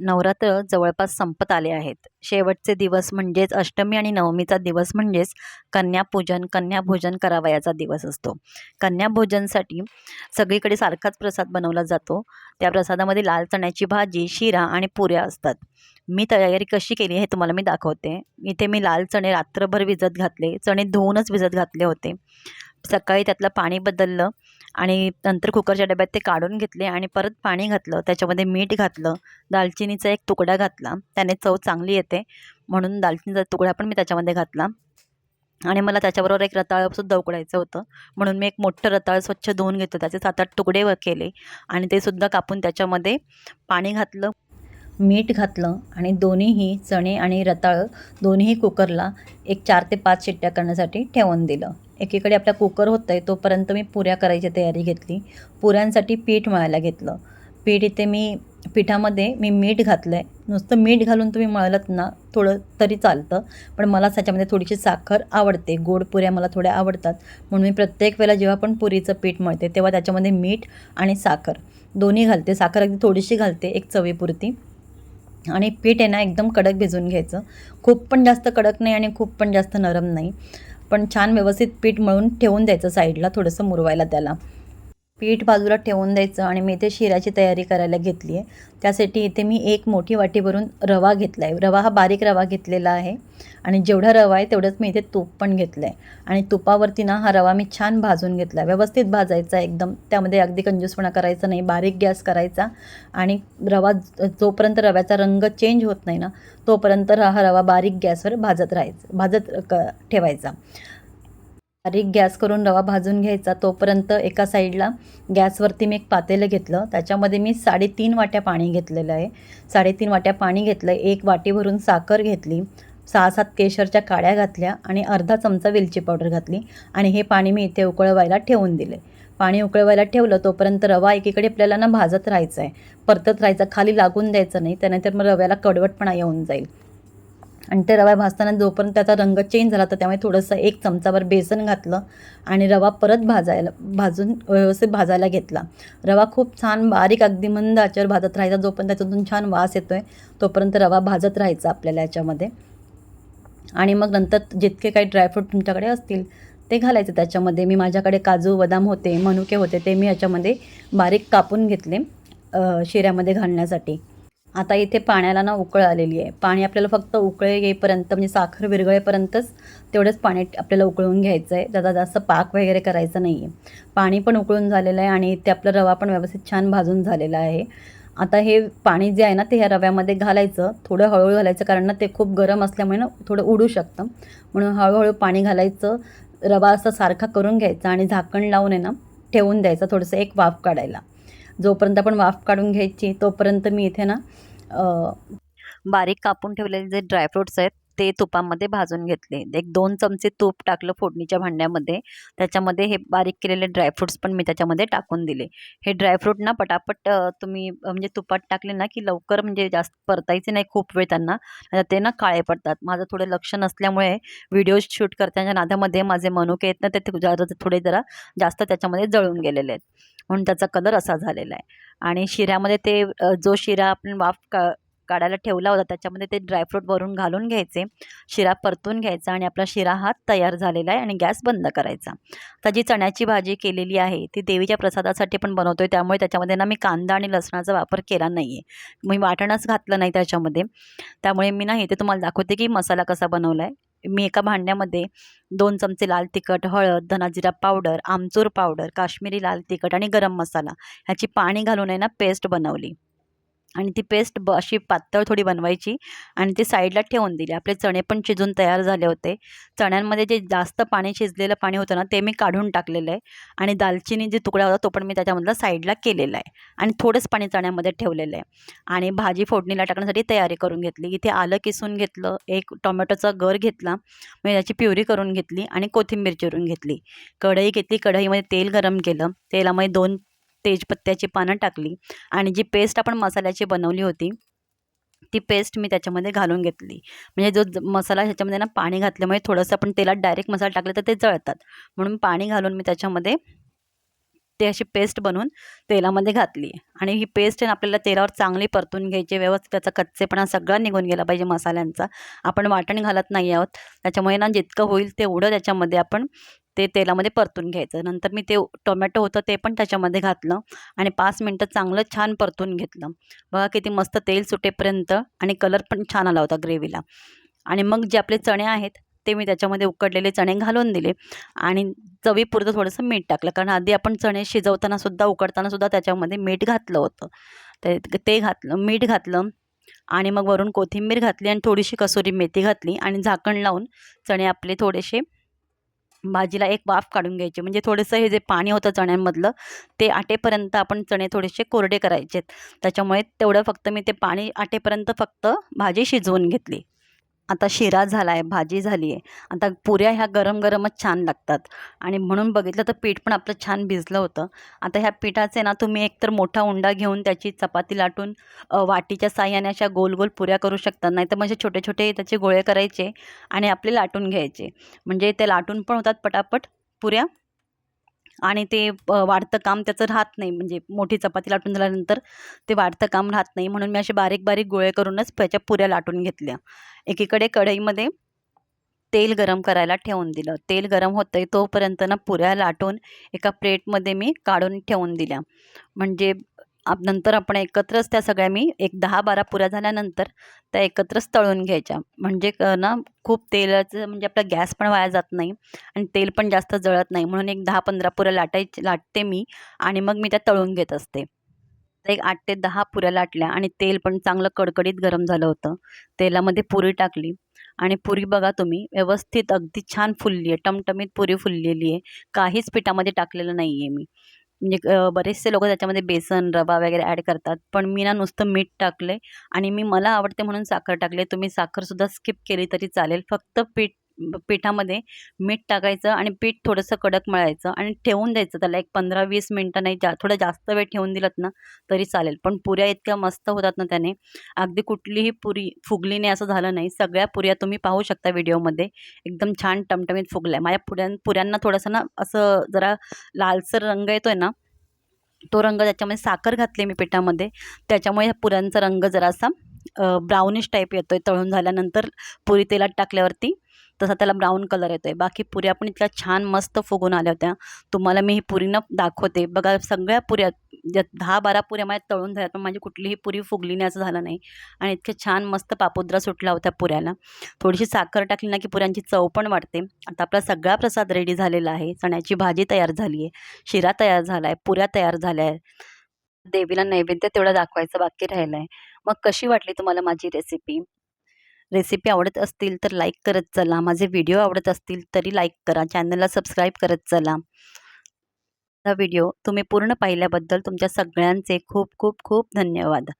नवरात्र जवळपास संपत आले आहेत. शेवटचे दिवस म्हणजेच अष्टमी आणि नवमीचा दिवस म्हणजेच कन्यापूजन कन्याभोजन करावयाचा दिवस असतो. कन्याभोजनसाठी सगळीकडे सारखाच प्रसाद बनवला जातो. त्या प्रसादामध्ये लाल चण्याची भाजी शिरा आणि पुऱ्या असतात. मी तयारी कशी केली हे तुम्हाला मी दाखवते. इथे मी लाल चणे रात्रभर भिजत घातले चणे धुवूनच भिजत घातले होते. सकाळी त्यातलं पाणी बदललं आणि नंतर कुकरच्या डब्यात ते काढून घेतले आणि परत पाणी घातलं. त्याच्यामध्ये मीठ घातलं. दालचिनीचा एक तुकडा घातला. त्याने चव चांगली येते. म्हणून दालचिनीचा तुकडा पण मी त्याच्यामध्ये घातला. आणि मला त्याच्याबरोबर एक रताळंसुद्धा उकडायचं होतं. म्हणून मी एक मोठं रताळ स्वच्छ धुवून घेतलं. त्याचे सात आठ तुकडे व केले. आणि ते सुद्धा कापून त्याच्यामध्ये पाणी घातलं. मीठ घातलं आणि दोन्हीही चणे आणि रताळं दोन्हीही कुकरला एक चार ते पाच शिट्ट्या करण्यासाठी ठेवून दिलं. एकीकडे आपला कुकर होतं आहे तोपर्यंत मी पुऱ्या करायची तयारी घेतली. पुऱ्यांसाठी पीठ मळायला घेतलं. पीठ इथे मी पिठामध्ये मी मीठ घातलं आहे नुसतं मीठ घालून तुम्ही मळलत ना थोडं तरी चालतं. पण मला त्याच्यामध्ये थोडीशी साखर आवडते. गोड पुऱ्या मला थोड्या आवडतात. म्हणून मी प्रत्येक वेळेला जेव्हा पण पुरीचं पीठ मळते तेव्हा त्याच्यामध्ये मीठ आणि साखर. दोन्ही घालते. साखर अगदी थोडीशी घालते एक चवीपुरती. आणि पीठ आहे ना एकदम कडक भिजवून घ्यायचं. खूप पण जास्त कडक नाही आणि खूप पण जास्त नरम नाही. पण छान व्यवस्थित पीठ मळून ठेवून द्यायचं साईडला थोडंसं मुरवायला त्याला. पीठ बाजूला ठेवून द्यायचं आणि मी इथे शिऱ्याची तयारी करायला घेतली आहे. त्यासाठी इथे मी एक मोठी वाटी भरून रवा घेतला आहे. रवा हा बारीक रवा घेतलेला आहे आणि जेवढा रवा आहे तेवढंच मी इथे तूप पण घेतलं आहे. आणि तुपावरती ना हा रवा मी छान भाजून घेतला आहे. व्यवस्थित भाजायचा एकदम. त्यामध्ये अगदी कंजूसपणा करायचा नाही बारीक गॅस करायचा आणि रवा जोपर्यंत रव्याचा रंग चेंज होत नाही ना तोपर्यंत हा रवा बारीक गॅसवर भाजत राहायचं भाजत क ठेवायचा. बारीक गॅस करून रवा भाजून घ्यायचा. तोपर्यंत एका साईडला गॅसवरती मी एक पातेलं घेतलं. त्याच्यामध्ये मी साडेतीन वाट्या पाणी घेतलेलं आहे. साडेतीन वाट्या पाणी घेतलं. एक वाटी भरून साखर घेतली. सहा सात केशरच्या काड्या घातल्या आणि अर्धा चमचा वेलची पावडर घातली आणि हे पाणी मी इथे उकळवायला ठेवून दिले. पाणी उकळवायला ठेवलं तोपर्यंत रवा एकीकडे आपल्याला ना भाजत राहायचा आहे परतत राहायचा. खाली लागून द्यायचं नाही. त्यानंतर मग रव्याला कडवटपणा येऊन जाईल. आणि ते रवा भाजताना जोपर्यंत त्याचा रंग चेंज झाला तर त्यामुळे थोडंसं एक चमचाभर बेसन घातलं आणि रवा परत भाजायला भाजून व्यवस्थित भाजायला घेतला. रवा खूप छान बारीक अगदी मंद आचेवर भाजत राहायचा जोपर्यंत त्याच्यातून छान वास येतो आहे तोपर्यंत रवा भाजत राहायचा आपल्याला याच्यामध्ये. आणि मग नंतर जितके काही ड्रायफ्रूट तुमच्याकडे असतील ते घालायचे त्याच्यामध्ये. मी माझ्याकडे काजू बदाम होते मनुके होते ते मी याच्यामध्ये बारीक कापून घेतले शिऱ्यामध्ये घालण्यासाठी. आता इथे पाण्याला ना उकळ आलेली आहे. पाणी आपल्याला फक्त उकळे येईपर्यंत म्हणजे साखर विरघळेपर्यंतच तेवढंच पाणी आपल्याला उकळून घ्यायचं आहे त्याचा जास्त पाक वगैरे करायचं नाही आहे पाणी पण उकळून झालेलं आहे आणि ते आपलं रवा पण व्यवस्थित छान भाजून झालेला आहे. आता हे पाणी जे आहे ना ते ह्या रव्यामध्ये घालायचं. थोडं हळूहळू घालायचं कारण ना ते खूप गरम असल्यामुळे ना थोडं उडू शकतं. म्हणून हळूहळू पाणी घालायचं. रवा असा सारखा करून घ्यायचा आणि झाकण लावून आहे ना ठेवून द्यायचं थोडंसं एक वाफ काढायला. जोपर्यंत आपण वाफ काढून घ्यायची तोपर्यंत मी इथे ना बारीक कापून ठेवलेले जे ड्रायफ्रूट्स आहेत ते तुपामध्ये भाजून घेतले. एक दोन चमचे तूप टाकलं फोडणीच्या भांड्यामध्ये. त्याच्यामध्ये हे बारीक केलेले ड्रायफ्रूट्स पण मी त्याच्यामध्ये टाकून दिले. हे ड्रायफ्रूट ना पटापट तुम्ही म्हणजे तुपात टाकले ना की लवकर म्हणजे जास्त परतायचे नाही खूप वेळ त्यांना. ते ना काळे पडतात. माझं थोडं लक्ष नसल्यामुळे व्हिडिओ शूट करताना नादामध्ये माझे मनुके आहेत ना ते जरा थोडे जरा जास्त त्याच्यामध्ये जळून गेलेले आहेत. म्हणून त्याचा कलर असा झालेला आहे. आणि शिऱ्यामध्ये ते जो शिरा आपण वाफ का काढायला ठेवला होता. त्याच्यामध्ये ते ड्रायफ्रूट वरून घालून घ्यायचे. शिरा परतून घ्यायचा आणि आपला शिरा हा तयार झालेला आहे आणि गॅस बंद करायचा. आता जी चण्याची भाजी केलेली आहे ती देवीच्या प्रसादासाठी पण बनवतो आहे त्यामुळे त्याच्यामध्ये ना मी कांदा आणि लसणाचा वापर केला नाही आहे मी वाटणच घातलं नाही त्याच्यामध्ये. त्यामुळे मी नाही ते तुम्हाला दाखवते की मसाला कसा बनवला आहे मी एका भांड्यामध्ये दोन चमचे लाल तिखट हळद धनाजिरा पावडर आमचूर पावडर काश्मीरी लाल तिखट आणि गरम मसाला ह्याची पाणी घालून आहे ना पेस्ट बनवली. आणि ती पेस्ट ब अशी पातळ थोडी बनवायची आणि ती साईडला ठेवून दिली. आपले चणे पण शिजून तयार झाले होते. चण्यांमध्ये जे जास्त पाणी शिजलेलं पाणी होतं ना ते मी काढून टाकलेलं आहे. आणि दालचिनी जे तुकडा होता तो पण मी त्याच्यामधला साईडला केलेला आहे. आणि थोडंच पाणी चण्यामध्ये ठेवलेलं आहे. आणि भाजी फोडणीला टाकण्यासाठी तयारी करून घेतली. इथे आलं किसून घेतलं एक टोमॅटोचा गर घेतला मी त्याची प्युरी करून घेतली आणि कोथिंबीर चिरून घेतली. कढई घेतली कढईमध्ये तेल गरम केलं. तेलामध्ये दोन तेजपत्त्याची पानं टाकली आणि जी पेस्ट आपण मसाल्याची बनवली होती ती पेस्ट मी त्याच्यामध्ये घालून घेतली. म्हणजे जो ज- मसाला ह्याच्यामध्ये ना पाणी घातल्यामुळे थोडंसं आपण तेलात डायरेक्ट मसाला टाकलं तर ते जळतात. म्हणून पाणी घालून मी त्याच्यामध्ये ते अशी पेस्ट बनवून तेलामध्ये घातली. आणि ही पेस्ट आहे आपल्याला तेलावर चांगली परतून घ्यायची व्यवस्थित. त्याचा कच्चेपणा सगळा निघून गेला पाहिजे मसाल्यांचा. आपण वाटण घालत नाही आहोत. त्याच्यामुळे ना जितकं होईल तेवढं त्याच्यामध्ये आपण ते तेलामध्ये परतून घ्यायचं. नंतर मी ते टोमॅटो होतं ते पण त्याच्यामध्ये घातलं आणि पाच मिनटं चांगलं छान परतून घेतलं. बघा किती मस्त तेल सुटेपर्यंत आणि कलर पण छान आला होता ग्रेव्हीला आणि मग जे आपले चणे आहेत ते मी त्याच्यामध्ये उकडलेले चणे घालून दिले. आणि चवीपुरतं थोडंसं मीठ टाकलं. कारण आधी आपण चणे शिजवताना सुद्धा उकडताना सुद्धा त्याच्यामध्ये मीठ घातलं होतं. ते ते घातलं मीठ घातलं आणि मग वरून कोथिंबीर घातली आणि थोडीशी कसुरी मेथी घातली आणि झाकण लावून चणे आपले थोडेसे भाजीला एक वाफ काढून घ्यायची. म्हणजे थोडंसं हे जे पाणी होतं चण्यांमधलं ते आटेपर्यंत आपण चणे थोडेसे कोरडे करायचे त्याच्यामुळे तेवढं फक्त मी ते पाणी आटेपर्यंत फक्त भाजी शिजवून घेतली. आता शिरा झाला आहे भाजी झाली आहे आता पुऱ्या ह्या गरम गरमच छान लागतात. आणि म्हणून बघितलं तर पीठ पण आपलं छान भिजलं होतं. आता ह्या पिठाचे ना तुम्ही एकतर मोठा उंडा घेऊन त्याची चपाती लाटून वाटीच्या साह्याने अशा गोल गोल पुऱ्या करू शकता नाही तर म्हणजे छोटे छोटे त्याचे गोळे करायचे आणि आपले लाटून घ्यायचे. म्हणजे ते लाटून पण होतात पटापट पुऱ्या. आणि ते वाढतं काम त्याचं राहत नाही. म्हणजे मोठी चपाती लाटून झाल्यानंतर ते वाढतं काम राहत नाही. म्हणून मी असे बारीक बारीक गोळे करूनच त्याच्या पुऱ्या लाटून घेतल्या. एकीकडे कढईमध्ये तेल गरम करायला ठेवून दिलं. तेल गरम होतं आहे तोपर्यंत ना पुऱ्या लाटून एका प्लेटमध्ये मी काढून ठेवून दिल्या. म्हणजे आप नंतर आपण एकत्रच त्या सगळ्या मी एक दहा बारा पुऱ्या झाल्यानंतर त्या एकत्रच तळून घ्यायच्या. म्हणजे क- ना खूप तेलाचं म्हणजे आपला गॅस पण वाया जात नाही आणि तेल पण जास्त जळत नाही. म्हणून एक दहा पंधरा पुऱ्या लाटायची लाटते मी आणि मग मी त्या तळून घेत असते. एक आठ ते दहा पुऱ्या लाटल्या आणि तेल पण चांगलं कडकडीत गरम झालं होतं. तेलामध्ये पुरी टाकली आणि पुरी बघा तुम्ही व्यवस्थित अगदी छान फुलली आहे टमटमीत पुरी फुललेली आहे काहीच पिठामध्ये टाकलेलं नाही आहे मी. म्हणजे बरेचसे लोक त्याच्यामध्ये बेसन रवा वगैरे ॲड करतात. पण मी ना नुसतं मीठ टाकले आणि मी मला आवडते म्हणून साखर टाकले. तुम्ही साखरसुद्धा स्किप केली तरी चालेल. फक्त पीठ पिठामध्ये मीठ टाकायचं आणि पीठ थोडंसं कडक मळायचं आणि ठेवून द्यायचं. त्याला एक पंधरा वीस मिनटं नाही जा थोडं जास्त वेळ ठेवून दिलं ना तरी चालेल. पण पुऱ्या इतक्या मस्त होतात ना त्याने. अगदी कुठलीही पुरी फुगली नाही असं झालं नाही. सगळ्या पुऱ्या तुम्ही पाहू शकता व्हिडिओमध्ये. एकदम छान टमटमीत फुगल्या. माझ्या पुऱ्यां पुऱ्यांना थोडंसं ना असं जरा लालसर रंग येतोय ना तो रंग त्याच्यामध्ये साखर घातली मी पिठामध्ये. त्याच्यामुळे ह्या पुऱ्यांचा रंग जरासा ब्राउनिश टाईप येतोय तळून झाल्यानंतर पुरी तेलात टाकल्यावरती. तसा त्याला ब्राऊन कलर येतोय. बाकी पुऱ्या पण इतक्या छान मस्त फुगून आल्या होत्या. तुम्हाला मी ही पुरीनं दाखवते. बघा सगळ्या पुऱ्या ज्या दहा बारा पुऱ्या माझ्या तळून झाल्या पण माझी कुठलीही पुरी फुगली नाही असं झालं नाही. आणि इतके छान मस्त पापुद्रा सुटला होता पुऱ्याला. थोडीशी साखर टाकली ना की पुऱ्यांची चव पण वाढते. आता आपला सगळा प्रसाद रेडी झालेला आहे. चण्याची भाजी तयार झाली आहे शिरा तयार झाला आहे पुऱ्या तयार झाल्या आहेत देवीला नैवेद्य तेवढं दाखवायचं बाकी राहिलं आहे मग कशी वाटली तुम्हाला माझी रेसिपी रेसिपी आवडत असतील तर लाईक करत चला. माझे व्हिडिओ आवडत असतील तरी लाईक करा. चॅनलला सबस्क्राईब करत चला. हा व्हिडिओ तुम्ही पूर्ण पाहिल्याबद्दल तुमच्या सगळ्यांचे खूप खूप खूप धन्यवाद.